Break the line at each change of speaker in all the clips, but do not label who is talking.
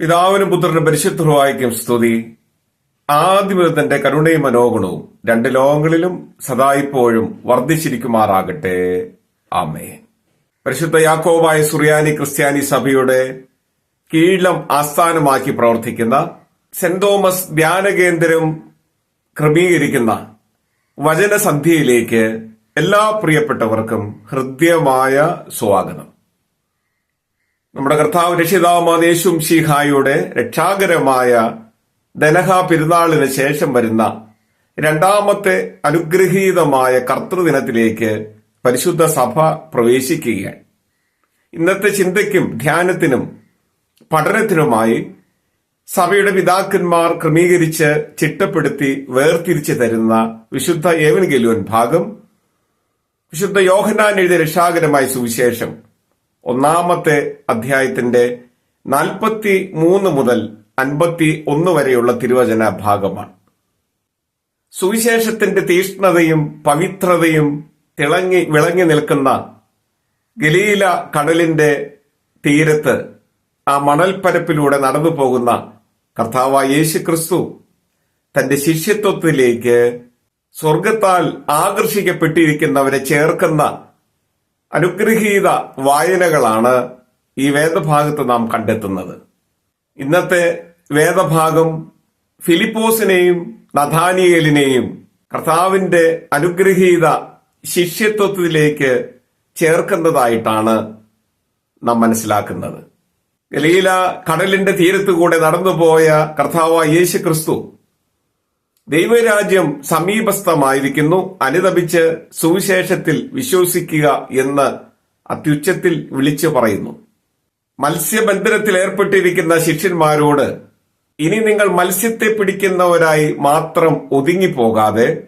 പിതാവിനും പുത്രനും പരിശുദ്ധവായിക്കും സ്തുതി. ആദ്യം കരുണയും മനോഗുണവും രണ്ട് ലോകങ്ങളിലും സദായിപ്പോഴും വർദ്ധിച്ചിരിക്കുമാറാകട്ടെ. ആമേ പരിശുദ്ധ യാക്കോബായ സുറിയാനി ക്രിസ്ത്യാനി സഭയുടെ കീഴം ആസ്ഥാനമാക്കി പ്രവർത്തിക്കുന്ന സെന്റ് തോമസ് ധ്യാനകേന്ദ്രം ക്രമീകരിക്കുന്ന വചനസന്ധ്യയിലേക്ക് എല്ലാ പ്രിയപ്പെട്ടവർക്കും ഹൃദ്യമായ സ്വാഗതം. നമ്മുടെ കർത്താവ് രക്ഷിതാവായ യേശും രക്ഷാകരമായ ദനഹ പെരുന്നാളിന് ശേഷം വരുന്ന രണ്ടാമത്തെ അനുഗ്രഹീതമായ കർത്തൃദിനത്തിലേക്ക് പരിശുദ്ധ സഭ പ്രവേശിക്കുകയാണ്. ഇന്നത്തെ ചിന്തയ്ക്കും ധ്യാനത്തിനും പഠനത്തിനുമായി സഭയുടെ പിതാക്കന്മാർ ക്രമീകരിച്ച് ചിട്ടപ്പെടുത്തി വേർതിരിച്ചു തരുന്ന വിശുദ്ധ ഏവൻഗെലുവൻ ഭാഗം വിശുദ്ധ യോഹനാൻ എഴുതിയ രക്ഷാകരമായ സുവിശേഷം ഒന്നാമത്തെ അധ്യായത്തിന്റെ നാൽപ്പത്തി മൂന്ന് മുതൽ അൻപത്തി ഒന്ന് വരെയുള്ള തിരുവചന ഭാഗമാണ്. സുവിശേഷത്തിന്റെ തീഷ്ണതയും പവിത്രതയും തിളങ്ങി വിളങ്ങി നിൽക്കുന്ന ഗലീല കടലിന്റെ തീരത്ത് ആ മണൽപ്പരപ്പിലൂടെ നടന്നു പോകുന്ന കർത്താവായ യേശു ക്രിസ്തു തന്റെ ശിഷ്യത്വത്തിലേക്ക് സ്വർഗത്താൽ ആകർഷിക്കപ്പെട്ടിരിക്കുന്നവരെ ചേർക്കുന്ന അനുഗ്രഹീത വായനകളാണ് ഈ വേദഭാഗത്ത് നാം കണ്ടെത്തുന്നത്. ഇന്നത്തെ വേദഭാഗം ഫിലിപ്പോസിനെയും നഥാനിയേലിനെയും കർത്താവിന്റെ അനുഗ്രഹീത ശിഷ്യത്വത്തിലേക്ക് ചേർക്കുന്നതായിട്ടാണ് നാം മനസ്സിലാക്കുന്നത്. ഗലീല കടലിന്റെ തീരത്തുകൂടെ നടന്നുപോയ കർത്താവ് യേശു ക്രിസ്തു ദൈവരാജ്യം സമീപസ്ഥമായിരിക്കുന്നു. അനുതപിച്ച് സുവിശേഷത്തിൽ വിശ്വസിക്കുക എന്ന് അത്യുച്ചത്തിൽ വിളിച്ചു പറയുന്നു. മത്സ്യബന്ധനത്തിൽ ഏർപ്പെട്ടിരിക്കുന്ന ശിഷ്യന്മാരോട് ഇനി നിങ്ങൾ മത്സ്യത്തെ പിടിക്കുന്നവരായി മാത്രം ഒതുങ്ങിപ്പോകാതെ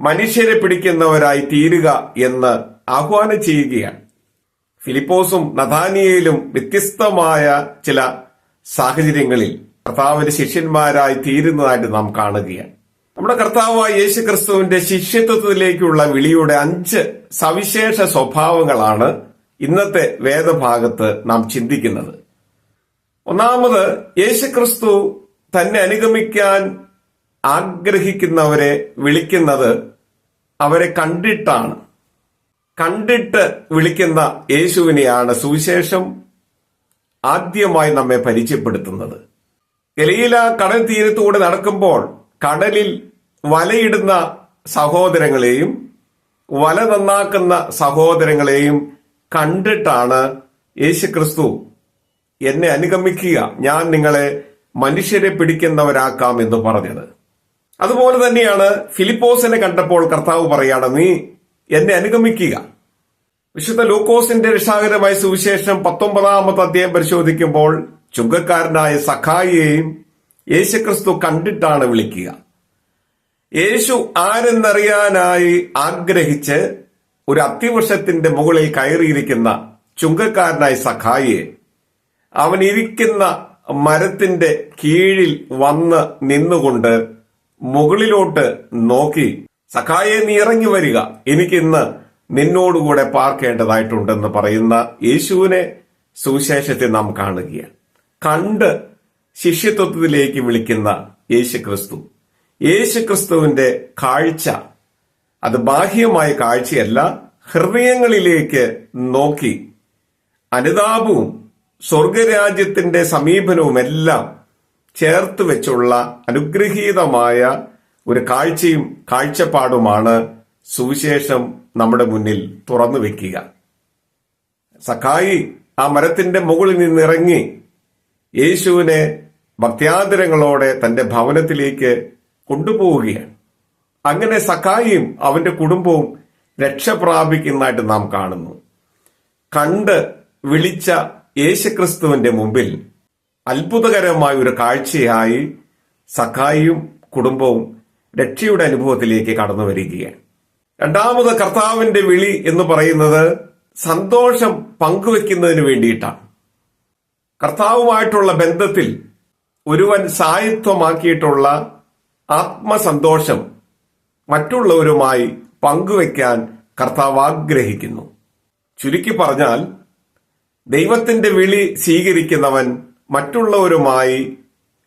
മനുഷ്യരെ പിടിക്കുന്നവരായി തീരുക എന്ന് ആഹ്വാനം ചെയ്യുകയാണ്. ഫിലിപ്പോസും നഥാനിയയിലും വ്യത്യസ്തമായ ചില സാഹചര്യങ്ങളിൽ കർത്താവിന്റെ ശിഷ്യന്മാരായി തീരുന്നതായിട്ട് നാം കാണുകയാണ്. നമ്മുടെ കർത്താവായ യേശു ക്രിസ്തുവിന്റെ ശിഷ്യത്വത്തിലേക്കുള്ള വിളിയുടെ അഞ്ച് സവിശേഷ സ്വഭാവങ്ങളാണ് ഇന്നത്തെ വേദഭാഗത്ത് നാം ചിന്തിക്കുന്നത്. ഒന്നാമത് യേശു ക്രിസ്തു തന്നെ അനുഗമിക്കാൻ ആഗ്രഹിക്കുന്നവരെ വിളിക്കുന്നത് അവരെ കണ്ടിട്ടാണ്. കണ്ടിട്ട് വിളിക്കുന്ന യേശുവിനെയാണ് സുവിശേഷം ആദ്യമായി നമ്മെ പരിചയപ്പെടുത്തുന്നത്. ഗലീല കടൽ തീരത്തൂടെ നടക്കുമ്പോൾ കടലിൽ വലയിടുന്ന സഹോദരങ്ങളെയും വല നന്നാക്കുന്ന സഹോദരങ്ങളെയും കണ്ടിട്ടാണ് യേശുക്രിസ്തു എന്നെ അനുഗമിക്കുക. ഞാൻ നിങ്ങളെ മനുഷ്യരെ പിടിക്കുന്നവരാക്കാം എന്ന് പറഞ്ഞത്. അതുപോലെ തന്നെയാണ് ഫിലിപ്പോസിനെ കണ്ടപ്പോൾ കർത്താവ് പറയാണ് നീ എന്നെ അനുഗമിക്കുക. വിശുദ്ധ ലൂക്കോസിന്റെ രക്ഷാകരമായ സുവിശേഷം പത്തൊമ്പതാമത്തെ അധ്യായം പരിശോധിക്കുമ്പോൾ ചുങ്കക്കാരനായ സഖായിയെയും യേശുക്രിസ്തു കണ്ടിട്ടാണ് വിളിക്കുക. യേശു ആരെന്നറിയാനായി ആഗ്രഹിച്ച് ഒരു അത്തിവൃക്ഷത്തിന്റെ മുകളിൽ കയറിയിരിക്കുന്ന ചുങ്കക്കാരനായ സഖായിയെ അവൻ ഇരിക്കുന്ന മരത്തിന്റെ കീഴിൽ വന്ന് നിന്നുകൊണ്ട് മുകളിലോട്ട് നോക്കി സഖായെ നീ ഇറങ്ങി വരിക. എനിക്കിന്ന് നിന്നോടുകൂടെ പാർക്കേണ്ടതായിട്ടുണ്ടെന്ന് പറയുന്ന യേശുവിനെ സുവിശേഷത്തെ നാം കാണുകയാണ്. കണ്ട് ശിഷ്യത്വത്തിലേക്ക് വിളിക്കുന്ന യേശുക്രിസ്തു യേശുക്രിസ്തുവിന്റെ കാഴ്ച അത് ബാഹ്യമായ കാഴ്ചയല്ല ഹൃദയങ്ങളിലേക്ക് നോക്കി അനുതാപവും സ്വർഗരാജ്യത്തിന്റെ സമീപനവുമെല്ലാം ചേർത്ത് വെച്ചുള്ള അനുഗ്രഹീതമായ ഒരു കാഴ്ചയും കാഴ്ചപ്പാടുമാണ് സുവിശേഷം നമ്മുടെ മുന്നിൽ തുറന്നു വെക്കുക. സഖായി ആ മരത്തിന്റെ മുകളിൽ നിന്നിറങ്ങി യേശുവിനെ ഭക്ത്യാദരങ്ങളോടെ തന്റെ ഭവനത്തിലേക്ക് കൊണ്ടുപോവുകയാണ്. അങ്ങനെ സഖായിയും അവന്റെ കുടുംബവും രക്ഷ പ്രാപിക്കുന്നതായിട്ട് നാം കാണുന്നു. കണ്ട് വിളിച്ച യേശുക്രിസ്തുവിന്റെ മുമ്പിൽ അത്ഭുതകരമായ ഒരു കാഴ്ചയായി സഖായിയും കുടുംബവും രക്ഷയുടെ അനുഭവത്തിലേക്ക് കടന്നു വരികയാണ്. രണ്ടാമത് കർത്താവിന്റെ വിളി എന്ന് പറയുന്നത് സന്തോഷം പങ്കുവെക്കുന്നതിന് വേണ്ടിയിട്ടാണ്. കർത്താവുമായിട്ടുള്ള ബന്ധത്തിൽ ഒരുവൻ സായിത്വമാക്കിയിട്ടുള്ള ആത്മസന്തോഷം മറ്റുള്ളവരുമായി പങ്കുവയ്ക്കാൻ കർത്താവ് ആഗ്രഹിക്കുന്നു. ചുരുക്കി പറഞ്ഞാൽ ദൈവത്തിന്റെ വിളി സ്വീകരിക്കുന്നവൻ മറ്റുള്ളവരുമായി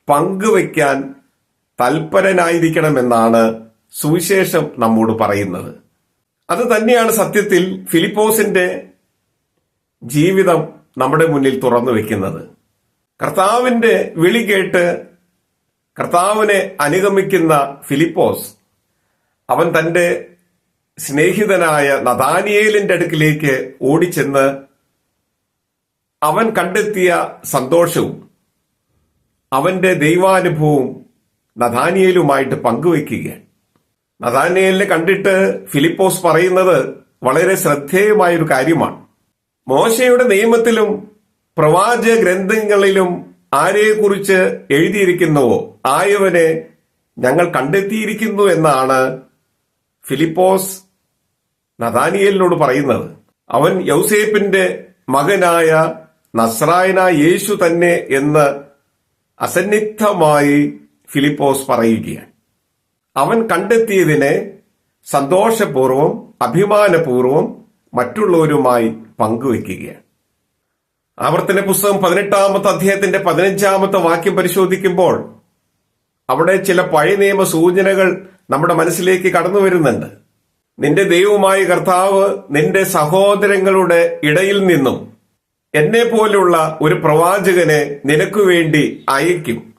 പങ്കുവയ്ക്കാൻ തൽപരനായിരിക്കണമെന്നാണ് സുവിശേഷം നമ്മോട് പറയുന്നത്. അത് തന്നെയാണ് സത്യത്തിൽ ഫിലിപ്പോസിന്റെ ജീവിതം നമ്മുടെ മുന്നിൽ തുറന്നു വെക്കുന്നത്. കർത്താവിന്റെ വിളി കേട്ട് കർത്താവിനെ അനുഗമിക്കുന്ന ഫിലിപ്പോസ് അവൻ തന്റെ സ്നേഹിതനായ നദാനിയേലിന്റെ അടുക്കിലേക്ക് ഓടിച്ചെന്ന് അവൻ കണ്ടെത്തിയ സന്തോഷവും അവന്റെ ദൈവാനുഭവവും നദാനിയേലുമായിട്ട് പങ്കുവെക്കുകയാണ് നദാനിയേലിനെ കണ്ടിട്ട് ഫിലിപ്പോസ് പറയുന്നത് വളരെ ശ്രദ്ധേയമായ ഒരു കാര്യമാണ്. മോശയുടെ നിയമത്തിലും പ്രവാചക ഗ്രന്ഥങ്ങളിലും ആരെക്കുറിച്ച് എഴുതിയിരിക്കുന്നുവോ ആയവനെ ഞങ്ങൾ കണ്ടെത്തിയിരിക്കുന്നു എന്നാണ് ഫിലിപ്പോസ് നദാനിയലിനോട് പറയുന്നത്. അവൻ യൗസേപ്പിന്റെ മകനായ നസ്രായന യേശു തന്നെ എന്ന് അസന്നിഗ്ധമായി ഫിലിപ്പോസ് പറയുകയാണ്. അവൻ കണ്ടെത്തിയതിനെ സന്തോഷപൂർവം അഭിമാനപൂർവം മറ്റുള്ളവരുമായി പങ്കുവെക്കുകയാണ്. ആവർത്തന പുസ്തകം പതിനെട്ടാമത്തെ അധ്യായത്തിന്റെ പതിനഞ്ചാമത്തെ വാക്യം പരിശോധിക്കുമ്പോൾ അവിടെ ചില പഴയ നിയമ സൂചനകൾ നമ്മുടെ മനസ്സിലേക്ക് കടന്നു വരുന്നുണ്ട്. നിന്റെ ദൈവമായ കർത്താവ് നിന്റെ സഹോദരങ്ങളുടെ ഇടയിൽ നിന്നും എന്നെ പോലുള്ള ഒരു പ്രവാചകനെ നിനക്കു വേണ്ടി അയക്കും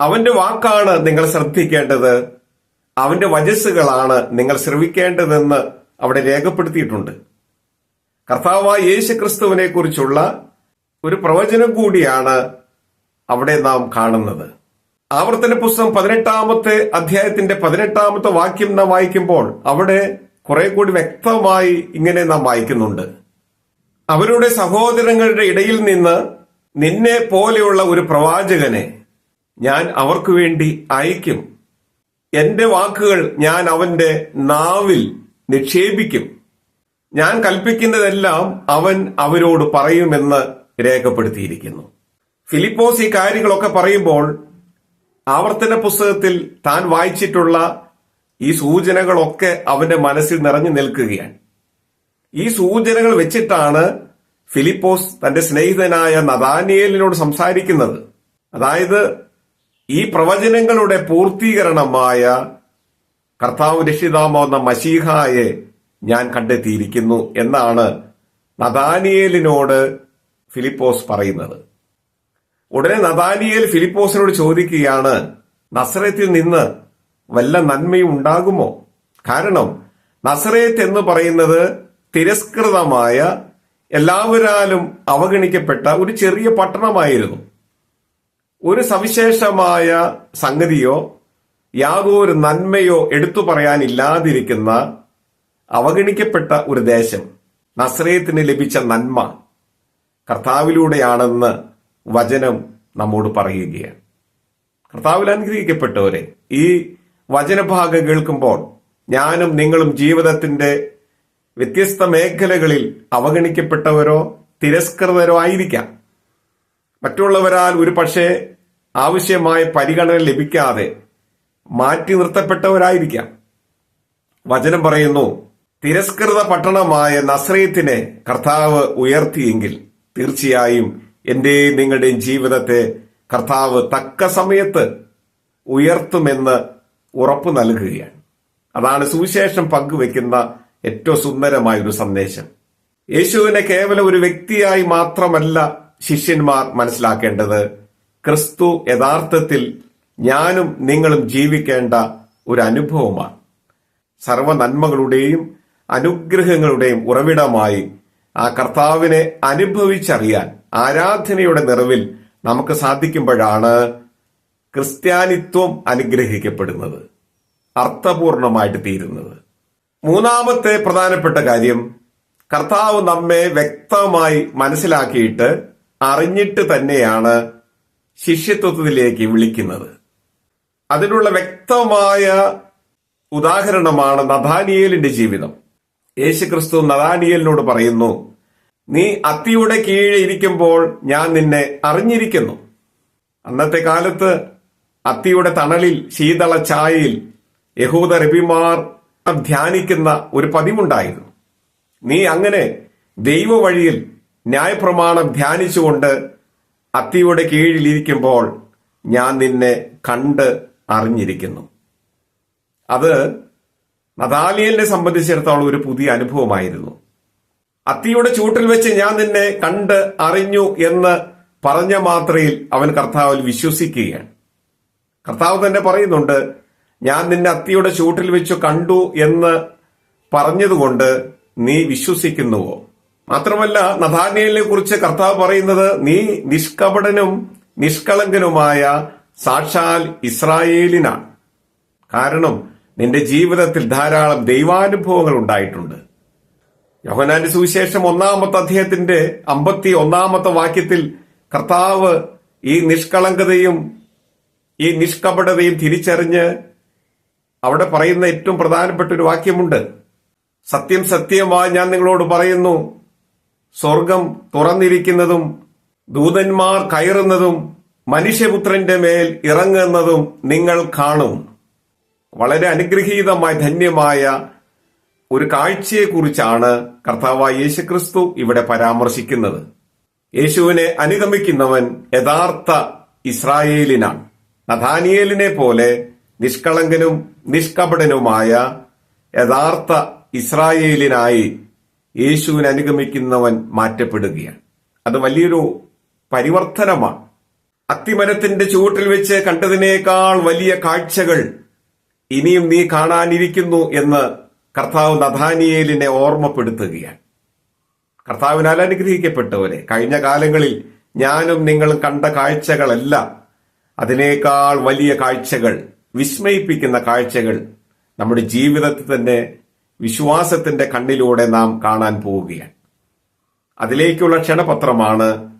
അവന്റെ വാക്കാണ് നിങ്ങൾ ശ്രദ്ധിക്കേണ്ടത്. അവന്റെ വജസ്സുകളാണ് നിങ്ങൾ ശ്രവിക്കേണ്ടതെന്ന് അവിടെ രേഖപ്പെടുത്തിയിട്ടുണ്ട്. കർത്താവായ യേശു ക്രിസ്തുവിനെ കുറിച്ചുള്ള ഒരു പ്രവചനം കൂടിയാണ് അവിടെ നാം കാണുന്നത്. ആവർത്തന പുസ്തകം പതിനെട്ടാമത്തെ അധ്യായത്തിന്റെ പതിനെട്ടാമത്തെ വാക്യം നാം വായിക്കുമ്പോൾ അവിടെ കുറെ കൂടി വ്യക്തമായി ഇങ്ങനെ നാം വായിക്കുന്നുണ്ട്. അവരുടെ സഹോദരങ്ങളുടെ ഇടയിൽ നിന്ന് നിന്നെ പോലെയുള്ള ഒരു പ്രവാചകനെ ഞാൻ അവർക്ക് വേണ്ടി അയക്കും. എന്റെ വാക്കുകൾ ഞാൻ അവന്റെ നാവിൽ നിക്ഷേപിക്കും. ഞാൻ കൽപ്പിക്കുന്നതെല്ലാം അവൻ അവരോട് പറയുമെന്ന് രേഖപ്പെടുത്തിയിരിക്കുന്നു. ഫിലിപ്പോസ് ഈ കാര്യങ്ങളൊക്കെ പറയുമ്പോൾ ആവർത്തന പുസ്തകത്തിൽ താൻ വായിച്ചിട്ടുള്ള ഈ സൂചനകളൊക്കെ അവന്റെ മനസ്സിൽ നിറഞ്ഞു നിൽക്കുകയാണ്. ഈ സൂചനകൾ വെച്ചിട്ടാണ് ഫിലിപ്പോസ് തന്റെ സ്നേഹിതനായ നദാനിയേലിനോട് സംസാരിക്കുന്നത്. അതായത് ഈ പ്രവചനങ്ങളുടെ പൂർത്തീകരണമായ കർത്താവ് രക്ഷിതാമാവുന്ന മഷീഹായെ ഞാൻ കണ്ടെത്തിയിരിക്കുന്നു എന്നാണ് നദാനിയേലിനോട് ഫിലിപ്പോസ് പറയുന്നത്. ഉടനെ നദാനിയേൽ ഫിലിപ്പോസിനോട് ചോദിക്കുകയാണ് നസറത്തിൽ നിന്ന് വല്ല നന്മയും ഉണ്ടാകുമോ? കാരണം നസറേത്ത് എന്ന് പറയുന്നത് തിരസ്കൃതമായ എല്ലാവരാലും അവഗണിക്കപ്പെട്ട ഒരു ചെറിയ പട്ടണമായിരുന്നു. ഒരു സവിശേഷമായ സംഗതിയോ യാതൊരു നന്മയോ എടുത്തു പറയാനില്ലാതിരിക്കുന്ന അവഗണിക്കപ്പെട്ട ഒരു ദേശം. നസ്രയത്തിന് ലഭിച്ച നന്മ. കർത്താവിലൂടെയാണെന്ന് വചനം നമ്മോട് പറയുകയാണ്. കർത്താവിൽ അനുഗ്രഹിക്കപ്പെട്ടവരെ ഈ വചനഭാഗം കേൾക്കുമ്പോൾ ഞാനും നിങ്ങളും ജീവിതത്തിന്റെ വ്യത്യസ്ത മേഖലകളിൽ അവഗണിക്കപ്പെട്ടവരോ തിരസ്കൃതരോ ആയിരിക്കാം. മറ്റുള്ളവരാൽ ഒരു പക്ഷേ ആവശ്യമായ പരിഗണന ലഭിക്കാതെ മാറ്റി നിർത്തപ്പെട്ടവരായിരിക്കാം. വചനം പറയുന്നു തിരസ്കൃത പട്ടണമായ നസ്രയത്തിനെ കർത്താവ് ഉയർത്തിയെങ്കിൽ തീർച്ചയായും എന്റെയും നിങ്ങളുടെയും ജീവിതത്തെ കർത്താവ് തക്ക സമയത്ത് ഉയർത്തുമെന്ന് ഉറപ്പു നൽകുകയാണ്. അതാണ് സുവിശേഷം പങ്കുവെക്കുന്ന ഏറ്റവും സുന്ദരമായ ഒരു സന്ദേശം. യേശുവിനെ കേവലം ഒരു വ്യക്തിയായി മാത്രമല്ല ശിഷ്യന്മാർ മനസ്സിലാക്കേണ്ടത് ക്രിസ്തു യഥാർത്ഥത്തിൽ ഞാനും നിങ്ങളും ജീവിക്കേണ്ട ഒരു അനുഭവമാണ് സർവ നന്മകളുടെയും അനുഗ്രഹങ്ങളുടെയും ഉറവിടമായി ആ കർത്താവിനെ അനുഭവിച്ചറിയാൻ ആരാധനയുടെ നിറവിൽ നമുക്ക് സാധിക്കുമ്പോഴാണ് ക്രിസ്ത്യാനിത്വം അനുഗ്രഹിക്കപ്പെടുന്നത് അർത്ഥപൂർണമായിട്ട് തീരുന്നത്. മൂന്നാമത്തെ പ്രധാനപ്പെട്ട കാര്യം കർത്താവ് നമ്മെ വ്യക്തമായി മനസ്സിലാക്കിയിട്ട് അറിഞ്ഞിട്ട് തന്നെയാണ് ശിഷ്യത്വത്തിലേക്ക് വിളിക്കുന്നത്. അതിനുള്ള വ്യക്തമായ ഉദാഹരണമാണ് നഥാനിയേലിന്റെ ജീവിതം. യേശുക്രിസ്തു നദാനിയലിനോട് പറയുന്നു നീ അത്തിയുടെ കീഴെ ഇരിക്കുമ്പോൾ ഞാൻ നിന്നെ അറിഞ്ഞിരിക്കുന്നു. അന്നത്തെ കാലത്ത് അത്തിയുടെ തണലിൽ ശീതള ഛായയിൽ യഹൂദ രബിമാർ ധ്യാനിക്കുന്ന ഒരു പതിവുണ്ടായിരുന്നു. നീ അങ്ങനെ ദൈവ വഴിയിൽ ന്യായപ്രമാണം ധ്യാനിച്ചുകൊണ്ട് അത്തിയുടെ കീഴിലിരിക്കുമ്പോൾ ഞാൻ നിന്നെ കണ്ട് അറിഞ്ഞിരിക്കുന്നു. അത് നദാലിയലിനെ സംബന്ധിച്ചിടത്തോളം ഒരു പുതിയ അനുഭവമായിരുന്നു. അത്തിയുടെ ചൂട്ടിൽ വെച്ച് ഞാൻ നിന്നെ കണ്ട് അറിഞ്ഞു എന്ന് പറഞ്ഞ മാത്രയിൽ അവൻ കർത്താവിൽ വിശ്വസിക്കുകയാണ്. കർത്താവ് തന്നെ പറയുന്നുണ്ട് ഞാൻ നിന്നെ അത്തിയുടെ ചൂട്ടിൽ വെച്ച് കണ്ടു എന്ന് പറഞ്ഞതുകൊണ്ട് നീ വിശ്വസിക്കുന്നുവോ? മാത്രമല്ല നഥാനിയലിനെ കുറിച്ച് കർത്താവ് പറയുന്നത് നീ നിഷ്കപടനും നിഷ്കളങ്കനുമായ സാക്ഷാൽ ഇസ്രായേലിനാണ്. കാരണം നിന്റെ ജീവിതത്തിൽ ധാരാളം ദൈവാനുഭവങ്ങൾ ഉണ്ടായിട്ടുണ്ട്. യോഹനാന്റെ സുവിശേഷം ഒന്നാമത്തെ അദ്ദേഹത്തിന്റെ അമ്പത്തി ഒന്നാമത്തെ വാക്യത്തിൽ കർത്താവ് ഈ നിഷ്കളങ്കതയും ഈ നിഷ്കപടതയും തിരിച്ചറിഞ്ഞ് അവിടെ പറയുന്ന ഏറ്റവും പ്രധാനപ്പെട്ട ഒരു വാക്യമുണ്ട്. സത്യം സത്യമായി ഞാൻ നിങ്ങളോട് പറയുന്നു. സ്വർഗം തുറന്നിരിക്കുന്നതും ദൂതന്മാർ കയറുന്നതും മനുഷ്യപുത്രന്റെ മേൽ ഇറങ്ങുന്നതും നിങ്ങൾ കാണും. വളരെ അനുഗ്രഹീതമായ ധന്യമായ ഒരു കാഴ്ചയെക്കുറിച്ചാണ് കർത്താവായ യേശുക്രിസ്തു ഇവിടെ പരാമർശിക്കുന്നത്. യേശുവിനെ അനുഗമിക്കുന്നവൻ യഥാർത്ഥ ഇസ്രായേലിനാണ്. നഥാനിയേലിനെ പോലെ നിഷ്കളങ്കനും നിഷ്കപടനുമായ യഥാർത്ഥ ഇസ്രായേലിനായി യേശുവിനെ അനുഗമിക്കുന്നവൻ മാറ്റപ്പെടുകയാണ്. അത് വലിയൊരു പരിവർത്തനമാണ്. അത്തിമരത്തിന്റെ ചുവട്ടിൽ വെച്ച് കണ്ടതിനേക്കാൾ വലിയ കാഴ്ചകൾ ഇനിയും നീ കാണാനിരിക്കുന്നു എന്ന് കർത്താവ് നഥാനിയേലിനെ ഓർമ്മപ്പെടുത്തുകയാണ്. കർത്താവിനാൽ അനുഗ്രഹിക്കപ്പെട്ടവരെ കഴിഞ്ഞ കാലങ്ങളിൽ ഞാനും നിങ്ങളും കണ്ട കാഴ്ചകളല്ല അതിനേക്കാൾ വലിയ കാഴ്ചകൾ വിസ്മയിപ്പിക്കുന്ന കാഴ്ചകൾ നമ്മുടെ ജീവിതത്തിൽ തന്നെ വിശ്വാസത്തിന്റെ കണ്ണിലൂടെ നാം കാണാൻ പോവുകയാണ്. അതിലേക്കുള്ള ക്ഷണപത്രമാണ്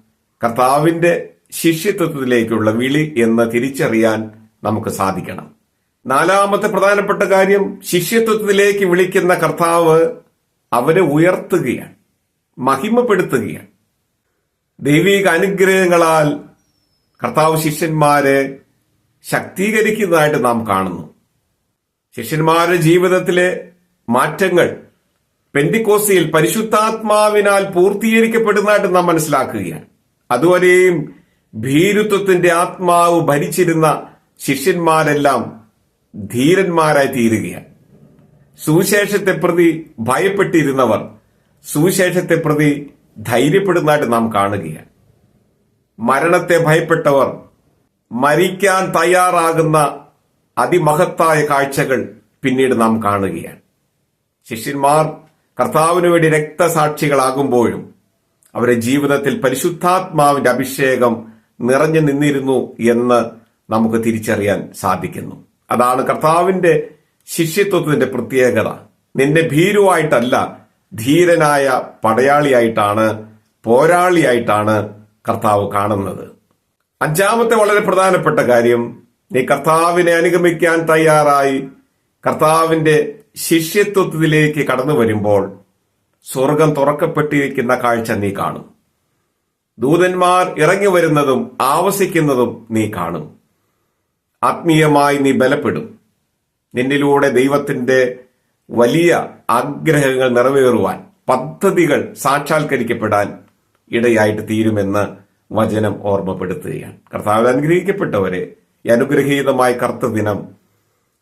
കർത്താവിന്റെ ശിഷ്യത്വത്തിലേക്കുള്ള വിളി എന്ന് തിരിച്ചറിയാൻ നമുക്ക് സാധിക്കണം. നാലാമത്തെ പ്രധാനപ്പെട്ട കാര്യം ശിഷ്യത്വത്തിലേക്ക് വിളിക്കുന്ന കർത്താവ് അവരെ ഉയർത്തുകയാണ് മഹിമപ്പെടുത്തുകയാണ്. ദൈവിക അനുഗ്രഹങ്ങളാൽ കർത്താവ് ശിഷ്യന്മാരെ ശക്തീകരിക്കുന്നതായിട്ട് നാം കാണുന്നു. ശിഷ്യന്മാരുടെ ജീവിതത്തിലെ മാറ്റങ്ങൾ പെന്തിക്കോസിയിൽ പരിശുദ്ധാത്മാവിനാൽ പൂർത്തീകരിക്കപ്പെടുന്നതായിട്ട് നാം മനസ്സിലാക്കുകയാണ്. അതുവരെയും ഭീരുത്വത്തിന്റെ ആത്മാവ് ഭരിച്ചിരുന്ന ശിഷ്യന്മാരെല്ലാം ധീരന്മാരായി തീരുകയാണ്. സുവിശേഷത്തെ പ്രതി ഭയപ്പെട്ടിരുന്നവർ സുവിശേഷത്തെ പ്രതി ധൈര്യപ്പെടുന്നതായിട്ട് നാം കാണുകയാണ്. മരണത്തെ ഭയപ്പെട്ടവർ മരിക്കാൻ തയ്യാറാകുന്ന അതിമഹത്തായ കാഴ്ചകൾ പിന്നീട് നാം കാണുകയാണ്. ശിഷ്യന്മാർ കർത്താവിനു വേണ്ടി രക്തസാക്ഷികളാകുമ്പോഴും അവരുടെ ജീവിതത്തിൽ പരിശുദ്ധാത്മാവിന്റെ അഭിഷേകം നിറഞ്ഞു നിന്നിരുന്നു എന്ന് നമുക്ക് തിരിച്ചറിയാൻ സാധിക്കുന്നു. അതാണ് കർത്താവിന്റെ ശിഷ്യത്വത്തിന്റെ പ്രത്യേകത. നിന്നെ ഭീരുവായിട്ടല്ല ധീരനായ പടയാളിയായിട്ടാണ് പോരാളിയായിട്ടാണ് കർത്താവ് കാണുന്നത്. അഞ്ചാമത്തെ വളരെ പ്രധാനപ്പെട്ട കാര്യം നീ കർത്താവിനെ അനുഗമിക്കാൻ തയ്യാറായി കർത്താവിന്റെ ശിഷ്യത്വത്തിലേക്ക് കടന്നു വരുമ്പോൾ സ്വർഗം തുറക്കപ്പെട്ടിരിക്കുന്ന കാഴ്ച നീ കാണും. ദൂതന്മാർ ഇറങ്ങി വരുന്നതും ആവസിക്കുന്നതും നീ കാണും. ആത്മീയമായി നീ ബലപ്പെടും. നിന്നിലൂടെ ദൈവത്തിന്റെ വലിയ ആഗ്രഹങ്ങൾ നിറവേറുവാൻ പദ്ധതികൾ സാക്ഷാത്കരിക്കപ്പെടാൻ ഇടയായിട്ട് തീരുമെന്ന് വചനം ഓർമ്മപ്പെടുത്തുകയാണ്. കർത്താവ് അനുഗ്രഹിക്കപ്പെട്ടവരെ അനുഗ്രഹീതമായ കർത്തദിനം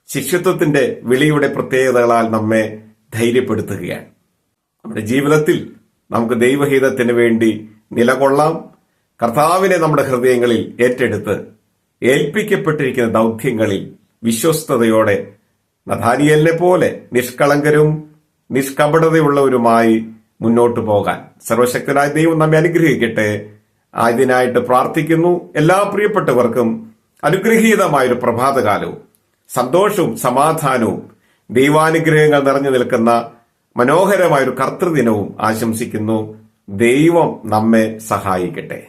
ശിഷ്യത്വത്തിന്റെ വിളിയുടെ പ്രത്യേകതകളാൽ നമ്മെ ധൈര്യപ്പെടുത്തുകയാണ്. നമ്മുടെ ജീവിതത്തിൽ നമുക്ക് ദൈവഹിതത്തിന് വേണ്ടി നിലകൊള്ളാം. കർത്താവിനെ നമ്മുടെ ഹൃദയങ്ങളിൽ ഏറ്റെടുത്ത് ഏൽപ്പിക്കപ്പെട്ടിരിക്കുന്ന ദൗത്യങ്ങളിൽ വിശ്വസ്തയോടെ നഥാനിയലിനെ പോലെ നിഷ്കളങ്കരും നിഷ്കപടതയുള്ളവരുമായി മുന്നോട്ടു പോകാൻ സർവശക്തനായ ദൈവം നമ്മെ അനുഗ്രഹിക്കട്ടെ. അതിനായിട്ട് പ്രാർത്ഥിക്കുന്നു. എല്ലാ പ്രിയപ്പെട്ടവർക്കും അനുഗ്രഹീതമായൊരു പ്രഭാതകാലവും സന്തോഷവും സമാധാനവും ദൈവാനുഗ്രഹങ്ങൾ നിറഞ്ഞു നിൽക്കുന്ന മനോഹരമായൊരു കർത്തൃദിനവും ആശംസിക്കുന്നു. ദൈവം നമ്മെ സഹായിക്കട്ടെ.